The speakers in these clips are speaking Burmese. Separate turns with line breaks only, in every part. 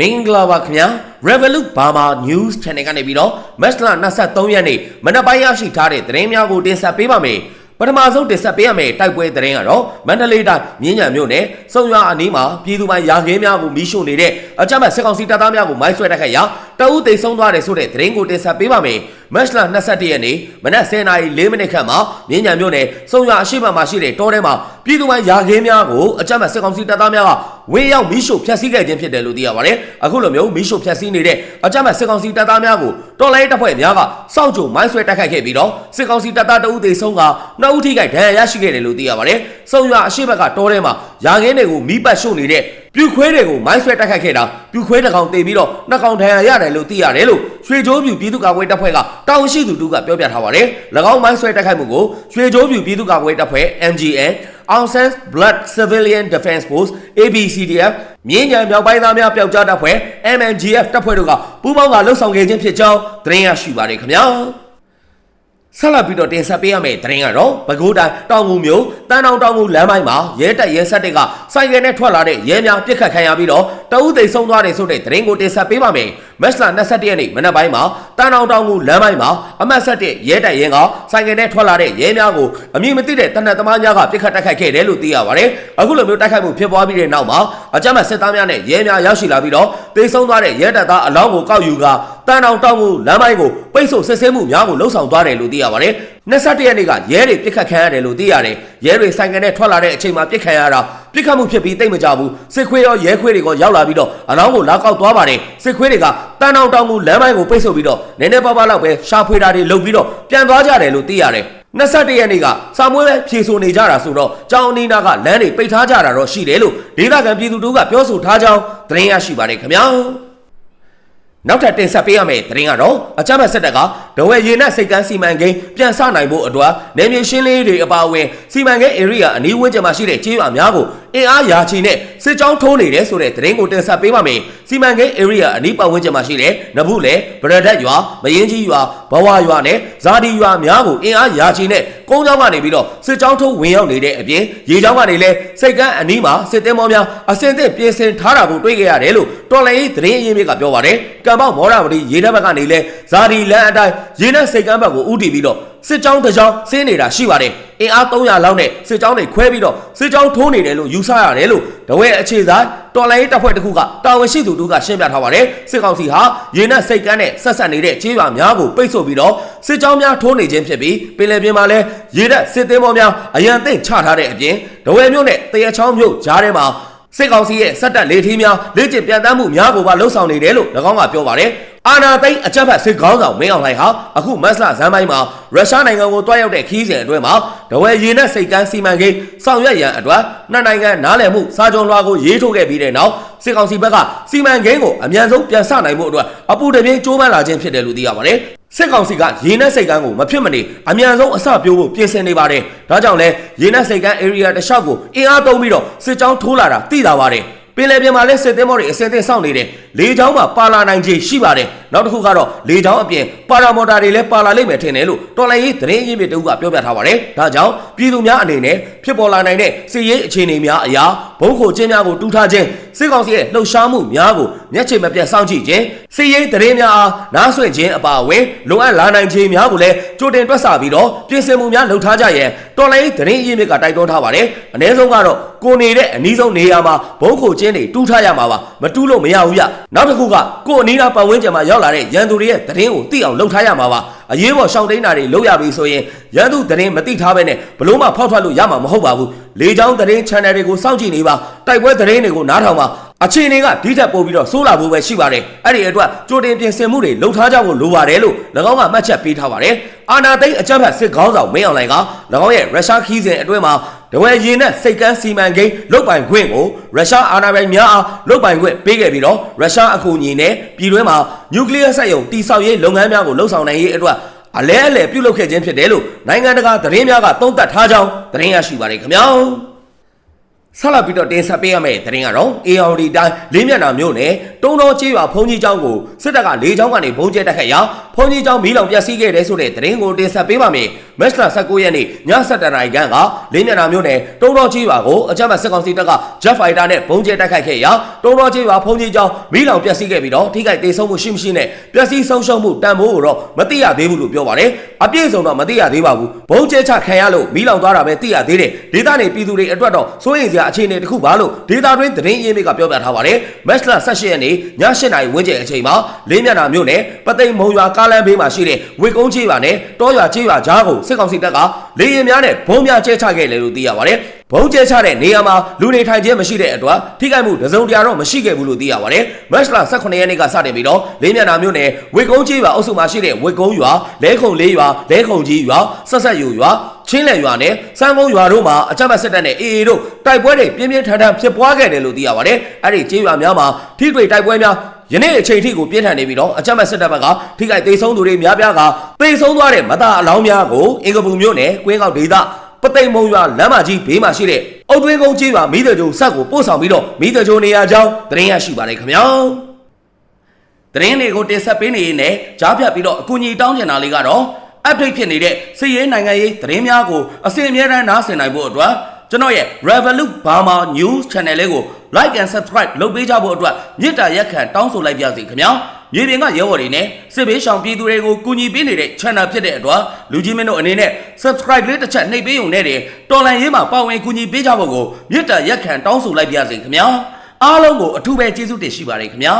မင်္ဂလာပါခင်ဗျာ Revolut Burma News Channel ကနေပြီးတော့မတ်လ23ရက်နေ့မနက်ပိုင်းရရှိထားတဲ့သတင်းများကိုတင်ဆက်ပေးပါမယ်ပထမဆုံးတင်ဆက်ပေးရမယ့်တိုက်ပွဲသတင်းကတော့မန္တလေးတိုင်းမြင်းညံမြို့နယ်စုံရွာအနီးမှာပြည်သူပိုင်းရာခင်းများကိုမီးရှို့နေတဲ့အကြမ်းဖက်စစ်ကောင်စီတပ်သားများကိုမိုင်းဆွဲတိုက်ခိုက်ရာ တအုပ်သိမ်းဆုံးသွားတယ်ဆိုတဲ့သတင်းကိုတင်ဆက်ပေးပါမယ်မတ်လ21ရက်နေ့မနက်10:04မိနစ်ခန့်မှာမြင်းညံမြို့နယ်စုံရွာအရှိမမှာရှိတဲ့တောထဲမှာပြည်သူပိုင်းရာခင်းများကိုအကြမ်းဖက်စစ်ကောင်စီတပ်သားများကဝင်းရောက်မီးရှို့ဖျက်ဆီးခဲ့ခြင်းဖြစ်တယ်လို့သိရပါတယ်အခုလိုမျိုးမီးရှို့ဖျက်ဆီးနေတဲ့အကြမ်းဖက်စစ်ကောင်စီတပ်သားများကိုတော်လိုင်းတပ်ဖွဲ့များကစောင့်ကြိုမိုင်းဆွဲတိုက်ခိုက်ခဲ့ပြီးတော့စစ်ကောင်စီတပ်သားတအုပ်သေးဆုံးကနှစ်ဦးထိခိုက်ဒဏ်ရာရရှိခဲ့တယ်လို့သိရပါတယ်။စုံရွာအရှိဘက်ကတောထဲမှာ ရာခင်းတွေကိုမီးပတ်ရှို့နေတဲ့ပြူခွဲတွေကိုမိုင်းဆွဲတိုက်ခိုက်ခဲ့တာပြူခွဲတစ်ကောင်တေပြီးတော့နှစ်ကောင်ဒဏ်ရာရတယ်လို့သိရတယ်လို့ရွှေချိုးပြူပြည်သူ့ကာကွယ်တပ်ဖွဲ့ကတာဝန်ရှိသူတို့ကပြောပြထားပါတယ်။၎င်းမိုင်းဆွဲတိုက်ခိုက်မှုကိုရွှေချိုးပြူပြည်သူ့ကာကွယ်တပ်ဖွဲ့ MGN Aung San Blood Civilian Defense Force ABCDF မြင်းညံမြောက်ပိုင်းသားများပျောက်ကြားတပ်ဖွဲ့ MNGF တပ်ဖွဲ့တို့ကပူးပေါင်းကလှုပ်ဆောင်ခဲ့ခြင်းဖြစ်ကြောင်းသတင်းရရှိပါတယ်ခင်ဗျာ။ ဆက်လက်ပြီးတော့တင်ဆက်ပေးရမယ့်သတင်းကတော့ပဲခူးတိုင်းတောင်ငူမြို့တန်းတောင်တောင်ငူလမ်းပိုင်းမှာရဲတပ်ရဲဆက်တွေကစိုက်ကယ်နဲ့ထွက်လာတဲ့ရဲများပြစ်ခတ်ခံရပြီးတော့တအုပ်သိမ်းဆုံးသွားတယ်ဆိုတဲ့သတင်းကိုတင်ဆက်ပေးပါမယ်။ မက်စလာ21ရက်နေ့မနက်ပိုင်းမှာတန်းတောင်တောင်ငူလမ်းပိုင်းမှာအမတ်ဆက်တဲ့ရဲတပ်ရဲကစိုက်ကယ်နဲ့ထွက်လာတဲ့ရဲများကိုအမည်မသိတဲ့တနက်သမားများကပြစ်ခတ်တိုက်ခိုက်ခဲ့တယ်လို့သိရပါတယ်။အခုလိုမျိုးတိုက်ခိုက်မှုဖြစ်ပွားပြီးတဲ့နောက်မှာအကြမ်းဖက်စစ်သားများနဲ့ရဲများရောက်ရှိလာပြီးတော့သိမ်းဆုံးသွားတဲ့ရဲတပ်သားအလောင်းကိုကောက်ယူကတန်းတောင်တောင်ငူလမ်းပိုင်းကိုပိတ်ဆို့စစ်ဆေးမှုများကိုလှုံ့ဆော်သွားတယ်လို့သိရပါတယ်။21ရက်နေ့ကရဲတွေပြစ်ခတ်ခံရတယ်လို့သိရတယ်။ရဲတွေဆိုင်ကယ်နဲ့ထွက်လာတဲ့အချိန်မှာပြစ်ခတ်ရတာ ပြစ်ခတ်မှုဖြစ်ပြီးတိတ်မကြဘူး။စစ်ခွေးရောရဲခွေးတွေကရောက်လာပြီးတော့အလောင်းကိုလာကောက်သွားပါတယ်။စစ်ခွေးတွေကတန်းတောင်တောင်ငူလမ်းပိုင်းကိုပိတ်ဆို့ပြီးတော့နည်းနည်းပါးပါးလောက်ပဲရှာဖွေတာတွေလုပ်ပြီးတော့ပြန်သွားကြတယ်လို့သိရတယ်။21ရက်နေ့ကစာမွေးပဲဖြေဆိုနေကြတာဆိုတော့ကြောင်အနီးနာကလမ်းတွေပိတ်ထားကြတာတော့ရှိတယ်လို့ဒေသခံပြည်သူတို့ကပြောဆိုထားကြောင်းသတင်းရရှိပါတယ်ခင်ဗျာ။ နောက်ထပ်တင်ဆက်ပေးရမယ့်သတင်းကတော့အကြမ်းဖက်စစ်တပ်ကဒဝဲရေနက်စိတ်ကမ်းစီမံကိန်းပြန်ဆနိုင်ဖို့အတွက်နေမြေရှင်းလင်းရေးတွေအပါအဝင်စီမံကိန်း area အနီးဝန်းကျင်မှာရှိတဲ့ကျေးရွာများကိုအင်အားရာချီနဲ့စစ်ကြောင်းထိုးနေတယ်ဆိုတဲ့သတင်းကိုတင်ဆက်ပေးပါမယ်။စီမံကိန်း area အနီးပတ်ဝန်းကျင်မှာရှိတဲ့နဘူးလေဗရဒတ်ရွာမရင်ကြီးရွာဘဝရွာနဲ့ဇာဒီရွာများကိုအင်အားရာချီနဲ့ကုန်းကြောင်းကနေပြီးတော့စစ်ကြောင်းထိုးဝင်ရောက်နေတဲ့အပြင်ရေကြောင်းကနေလည်းစိတ်ကမ်းအနီးမှာစစ်သည်မောများအစင်သင့်ပြင်ဆင်ထားတာကိုတွေ့ခဲ့ရတယ်လို့တော်လိုင်းရေးသတင်းအရင်းမြစ်ကပြောပါတယ်။ကံပေါက်မောရဝတီရေတပ်ဘက်ကနေလည်းဇာဒီလန်အတိုင်းရေနဲ့စိတ်ကမ်းဘက်ကိုဥတီပြီးတော့ စစ်ကြောင်းတစ်ကြောင်းဆင်းနေတာရှိပါတယ်။အင်အား300လောက်နဲ့စစ်ကြောင်းတွေခွဲပြီးတော့စစ်ကြောင်းထိုးနေတယ်လို့ယူဆရတယ်လို့တဝဲအခြေဆိုင်တော်လိုင်းရေးတပ်ဖွဲ့တစ်ခုကတာဝန်ရှိသူတို့ကရှင်းပြထားပါတယ်။စစ်ကောင်စီဟာရေနဲ့စိတ်ကမ်းနဲ့ဆက်ဆက်နေတဲ့ခြေရွာများကိုပိတ်ဆို့ပြီးတော့စစ်ကြောင်းများထိုးနေခြင်းဖြစ်ပြီးပင်လယ်ပြင်မှာလည်းရေတပ်စစ်သည်မောများအရန်သိမ့်ချထားတဲ့အပြင်တဝဲမြို့နဲ့တရချောင်းမြို့ကြားထဲမှာစစ်ကောင်စီရဲ့စက်တပ်လေထီးများလေ့ကျင့်ပြန်တမ်းမှုများကိုပါလှုပ်ဆောင်နေတယ်လို့၎င်းကပြောပါတယ်။ အာနာသိန်းအကြက်ဖက်စစ်ကောင်းဆောင်မင်းအောင်လှိုင်ဟာအခုမတ်လဇန်ပိုင်းမှာရုရှားနိုင်ငံကိုတွားရောက်တဲ့ခီးစဉ်အတွင်းမှာဒဝဲရေနဲ့စိတ်ကမ်းစီမံကိန်းဆောင်ရွက်ရန်အတွက်နှစ်နိုင်ငံနားလည်မှုစာချုပ်လွှာကိုရေးထိုးခဲ့ပြီးတဲ့နောက်စစ်ကောင်စီဘက်ကစီမံကိန်းကိုအမြန်ဆုံးပြန်ဆနိုင်ဖို့အတွက်အပူတပြင်းကြိုးပမ်းလာခြင်းဖြစ်တယ်လို့သိရပါတယ်။စစ်ကောင်စီကရေနက်စိတ်ကမ်းကိုမဖြစ်မနေအမြန်ဆုံးအစပြိုးဖို့ပြင်ဆင်နေပါတယ်။ဒါကြောင့်လဲရေနက်စိတ်ကမ်း area တစ်လျှောက်ကိုအင်အားသုံးပြီးတော့စစ်ကြောင်းထိုးလာတာသိတာပါတယ်။ပင်လယ်ပြင်မှာလည်းစစ်သင်းမောတွေအစင်းသင်းစောင့်နေတယ်။လေကြောင်းမှာပါလာနိုင်ခြေရှိပါတယ်။နောက်တစ်ခုကတော့လေကြောင်းအပြင်ပါရာမော်တာတွေလည်းပါလာလိမ့်မယ်ထင်တယ်လို့တော်လိုင်းရေးသတင်းရင်းမြစ်တူကပြောပြထားပါတယ်။ဒါကြောင့်ပြည်သူများအနေနဲ့ဖြစ်ပေါ်လာနိုင်တဲ့စစ်ရေးအခြေအနေများအရာဘုံခိုချင်းများကိုတူးထားခြင်းစစ်ကောင်စီရဲ့လှုပ်ရှားမှုများကိုမျက်ခြေမပြတ်စောင့်ကြည့်ခြင်းစစ်ရေးသတင်းများအားနားဆွင့်ခြင်းအပါအဝင်လုံအပ်လာနိုင်ခြင်းများကိုလည်းကြိုတင်တွက်ဆပြီးတော့ပြင်ဆင်မှုများလှုပ်ထားကြရန်တော်လိုင်းရေးသတင်းရင်းမြစ်ကတိုက်တွန်းထားပါတယ်။အ ਨੇ ဆုံးကတော့ကိုနေတဲ့အနည်းဆုံးနေရာမှာဘုံခိုချင်းတွေတူးထားရမှာပါမတူးလို့မရဘူးရနောက်တစ်ခုကကိုအနီးနားပတ်ဝန်းကျင်မှာရောက်လာတဲ့ရန်သူတွေရဲ့သတင်းကိုသိအောင်လှုပ်ထားရမှာပါအရေးပေါ်ရှောင်းတိန်တာတွေလုပ်ရပြီဆိုရင်ရန်သူသတင်းမသိထားဘဲနဲ့ဘလို့မှဖောက်ထွက်လို့ရမှာမဟုတ်ပါဘူးလေချောင်းသတင်း channel တွေကိုစောင့်ကြည့်နေပါတိုက်ပွဲသတင်းတွေကိုနားထောင်ပါအခြေအနေကဒီထက်ပိုပြီးတော့ဆိုးလာဖို့ပဲရှိပါတယ်အဲ့ဒီအတွက်ကြိုတင်ပြင်ဆင်မှုတွေလှုပ်ထားကြဖို့လိုပါတယ်လို့၎င်းကမှတ်ချက်ပေးထားပါတယ်အာနာသိန်းအကြမ်းဖက်စစ်ခေါင်းဆောင်မင်းအောင်လှိုင်က၎င်းရဲ့ရုရှားခီးစဉ်အတွင်းမှာ တဝဲရင်နဲ့စိတ်ကန်းစီမံကိန်းလုတ်ပိုင်ခွင့်ကိုရုရှားအာဏာပိုင်များအားလုတ်ပိုင်ခွင့်ပေးခဲ့ပြီးတော့ရုရှားအကူအညီနဲ့ပြည်တွင်းမှာနျူကလ িয়ার စက်ရုံတည်ဆောက်ရေးလုပ်ငန်းများကိုလှုပ်ဆောင်နိုင်ရေးအတွက်အလဲအလဲပြုလုပ်ခဲ့ခြင်းဖြစ်တယ်လို့နိုင်ငံတကာသတင်းများကသုံးသပ်ထားကြောင်းသတင်းရရှိပါတယ်ခင်ဗျာဆက်လက်ပြီးတော့တင်ဆက်ပေးရမယ့်သတင်းကတော့ ARD တိုင်းလေးမျက်နှာမြို့နယ်တုံးတော်ကျေးရွာဖုန်ကြီးကျောင်းကိုစစ်တပ်ကလေးချောင်းကနေဘုံကျဲတက်ခတ်ရာဖုန်ကြီးကျောင်းမီးလောင်ပျက်စီးခဲ့တယ်ဆိုတဲ့သတင်းကိုတင်ဆက်ပေးပါမယ်မက်စလာ19ရက်နေ့ည7:00နာရီခန့်ကလေးမျက်နှာမြို့နယ်တုံးတော်ကြီးရွာကိုအကြမ်းဖက်စစ်ကောင်စီတပ်က Jet Fighter နဲ့ဘုံကျဲတိုက်ခိုက်ခဲ့ရာတုံးတော်ကြီးရွာဖုန်ကြီးကျောင်းမီးလောင်ပျက်စီးခဲ့ပြီးတော့ထိခိုက်ဒေဆုံးမှုရှိမရှိနဲ့ပျက်စီးဆုံးရှုံးမှုတန်ဖိုးကိုတော့မသိရသေးဘူးလို့ပြောပါတယ်အပြည့်စုံတော့မသိရသေးပါဘူးဘုံကျဲချခံရလို့မီးလောင်သွားတာပဲသိရသေးတယ်ဒေသနေပြည်သူတွေအတွက်တော့စိုးရိမ်စရာအခြေအနေတစ်ခုပါလို့ဒေသတွင်းသတင်းရင်းမြစ်ကပြောပြထားပါတယ်မက်စလာ18ရက်နေ့ည8:00နာရီဝန်းကျင်အချိန်မှာလေးမျက်နှာမြို့နယ်ပသိမ်မုံရွာကားလမ်းဘေးမှာရှိတဲ့ဝေကုန်းချေးရွာနဲ့တောရွာချေးရွာကြားကိုစစ်ကောင်စီတပ်ကလေရင်များနဲ့ဘုံများကျဲချခဲ့တယ်လို့သိရပါတယ်ဘုံကျဲချတဲ့နေရာမှာလူနေထိုင်ခြင်းမရှိတဲ့အတွက်ထိခိုက်မှုတစ်စုံတရာတော့မရှိခဲ့ဘူးလို့သိရပါတယ်မက်စလာ18ရက်နေ့ကစတင်ပြီးတော့လေးမျက်နှာမြို့နယ်ဝေကုန်းချေးရွာအုပ်စုမှာရှိတဲ့ဝေကုန်းရွာလဲခုံလေးရွာလဲခုံကြီးရွာဆက်ဆက်ယူရွာချင်းလယ်ရွာနဲ့စံကုန်းရွာတို့မှာအကြမ်းဖက်စစ်တပ်နဲ့အေအေတို့တိုက်ပွဲတွေပြင်းပြင်းထန်ထန်ဖြစ်ပွားခဲ့တယ်လို့သိရပါတယ်အဲ့ဒီချေးရွာများမှာထိတွေ့တိုက်ပွဲများ ယနေ့အချိန်ထိကိုပြင်းထန်နေပြီးတော့အကြမ်းဖက်စစ်တပ်ဘက်ကထိခိုက်ဒေဆုံးသူတွေများပြားကသေဆုံးသွားတဲ့မသားအလောင်းများကိုအင်္ဂပူမြို့နယ်ကွင်းကောက်ဒေသပသိမ်မုံရွာလမ်းမကြီးဘေးမှာရှိတဲ့အုတ်တွင်းကုန်းကြီးရွာမိသားစုဆက်ကိုပို့ဆောင်ပြီးတော့မိသားစုနေရာကြောင်းသတင်းရရှိပါတယ်ခင်ဗျာသတင်းတွေကိုတင်ဆက်ပေးနေရင်လည်းကြားဖြတ်ပြီးတော့အကူအညီတောင်းချင်တာလေးကတော့ update ဖြစ်နေတဲ့စီးရဲနိုင်ငံရေးသတင်းများကိုအစီအမြဲတမ်းနားဆင်နိုင်ဖို့အတွက် ကျွန်တော်ရဲ့ Revolut Burma News Channel လေးကို like and subscribe လုပ်ပေးကြဖို့အတွက်မြစ်တာရက်ခံတောင်းဆိုလိုက်ပါစီခင်ဗျာမြေပြင်ကရဲဘော်တွေနဲ့စစ်ဘေးရှောင်ပြည်သူတွေကိုကူညီပေးနေတဲ့ channel ဖြစ်တဲ့အတွက်လူကြီးမင်းတို့အနေနဲ့ subscribe လေးတစ်ချက်နှိပ်ပေးုံနဲ့တယ်တော်လန်ရေးမှာပါဝင်ကူညီပေးကြဖို့ကိုမြစ်တာရက်ခံတောင်းဆိုလိုက်ပါစီခင်ဗျာအားလုံးကိုအထူးပဲကျေးဇူးတင်ရှိပါတယ်ခင်ဗျာ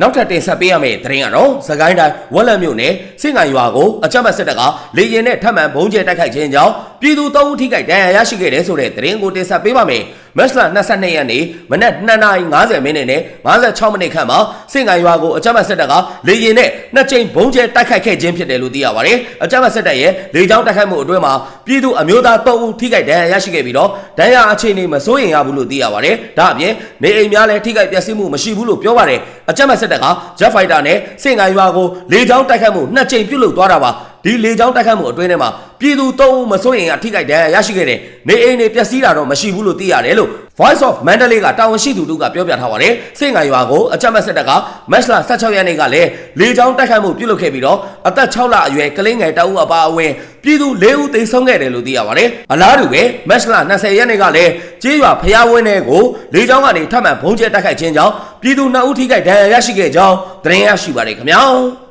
နောက်ထပ်တင်ဆက်ပေးရမယ့်သတင်းကတော့သခိုင်းတိုင်းဝက်လက်မြို့နယ်စင်ကန်ရွာကိုအကြမ်းဖက်စစ်တပ်ကလေရင်နဲ့ထပ်မံဘုံကျဲတိုက်ခိုက်ခြင်းကြောင့်ပြည်သူ၃ဦးထိခိုက်ဒဏ်ရာရရှိခဲ့တယ်ဆိုတဲ့သတင်းကိုတင်ဆက်ပေးပါမယ်။မက်စလာ22ရက်နေ့မနက်2:50မိနစ်နဲ့56မိနစ်ခန့်မှာစင်ကန်ရွာကိုအကြမ်းဖက်စစ်တပ်ကလေရင်နဲ့နှစ်ကြိမ်ဘုံကျဲတိုက်ခိုက်ခဲ့ခြင်းဖြစ်တယ်လို့သိရပါတယ်။အကြမ်းဖက်စစ်တပ်ရဲ့လေကြောင်းတိုက်ခိုက်မှုအတွင်းမှာပြည်သူအမျိုးသား၃ဦးထိခိုက်ဒဏ်ရာရရှိခဲ့ပြီးတော့ဒဏ်ရာအခြေအနေမစိုးရိမ်ရဘူးလို့သိရပါတယ်။ဒါအပြင်နေအိမ်များလည်းထိခိုက်ပျက်စီးမှုမရှိဘူးလို့ပြောပါတယ်။အကြမ်းဖက်စစ်တပ်က Jet Fighter နဲ့စင်ကန်ရွာကိုလေကြောင်းတိုက်ခတ်မှုနှစ်ကြိမ်ပြုတ်လုသွားတာပါ ဒီလေကြောင်းတိုက်ခတ်မှုအတွင်းထဲမှာပြည်သူ၃ဦးမစိုးရင်အထိခိုက်ဒဏ်ရာရရှိခဲ့တယ်နေအိမ်တွေပျက်စီးတာတော့မရှိဘူးလို့သိရတယ်လို့ Voice of Mandalay ကတာဝန်ရှိသူတို့ကပြောပြထားပါတယ်စင်ကန်ရွာကိုအကြမ်းဖက်စစ်တပ်ကမက်စလာ16ရက်နေ့ကလည်းလေကြောင်းတိုက်ခတ်မှုပြုတ်လုခဲ့ပြီးတော့အသက်6လအရွယ်ကလေးငယ်တအုပ်အပါအဝင်ပြည်သူ၄ဦးသေဆုံးခဲ့တယ်လို့သိရပါတယ်အလားတူပဲမက်စလာ20ရက်နေ့ကလည်းကျေးရွာဖျားဝင်းတွေကိုလေကြောင်းကနေထပ်မံဘုံကျဲတိုက်ခိုက်ခြင်းကြောင့်ပြည်သူ2ဦးထိခိုက်ဒဏ်ရာရရှိခဲ့ကြောင်းသတင်းရရှိပါတယ်ခင်ဗျာ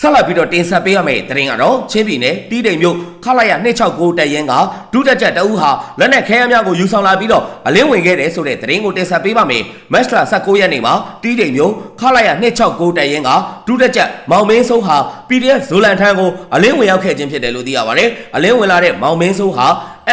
ဆက်လက်ပြီးတော့တင်ဆက်ပေးရမယ့်သတင်းကတော့ချင်းပြည်နယ်တီးတိမ်မြို့ခလာရ269တပ်ရင်းကဒုတက်ချက်တအူးဟာလက်နက်ခဲယမ်းများကိုယူဆောင်လာပြီးတော့အလင်းဝင်ခဲ့တယ်ဆိုတဲ့သတင်းကိုတင်ဆက်ပေးပါမယ်။မက်စလာ19ရက်နေ့မှာတီးတိမ်မြို့ခလာရ269တပ်ရင်းကဒုတက်ချက်မောင်မင်းစိုးဟာ PDF ဇိုလန်ထန်းကိုအလင်းဝင်ရောက်ခဲ့ခြင်းဖြစ်တယ်လို့သိရပါတယ်။အလင်းဝင်လာတဲ့မောင်မင်းစိုးဟာ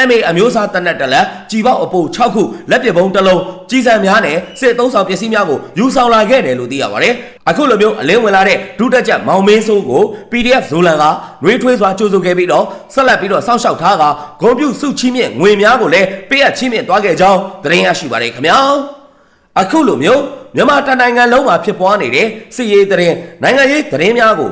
MA အမျိုးအစားတနက်တလက်ကြည်ပေါက်အပိုး6ခုလက်ပစ်ပုံးတစ်လုံးကြီးစံများနဲ့စစ်သုံးဆောင်ပစ္စည်းများကိုယူဆောင်လာခဲ့တယ်လို့သိရပါတယ်။အခုလိုမျိုးအလင်းဝင်လာတဲ့ဒုတက်ချက်မောင်မင်းစိုးကို PDF ဇိုလန်ကနှွေးထွေးစွာကြိုးစုခဲ့ပြီးတော့ဆက်လက်ပြီးတော့စောင့်ရှောက်ထားကဂုံပြုစုချင်းမြင့်ငွေများကိုလည်းပေးအပ်ချင်းမြင့်သွားခဲ့ကြောင်းသတင်းရရှိပါတယ်ခင်ဗျာ။အခုလိုမျိုးမြန်မာတနိုင်ငံလုံးမှာဖြစ်ပွားနေတဲ့စစ်ရေးသတင်းနိုင်ငံရေးသတင်းများကို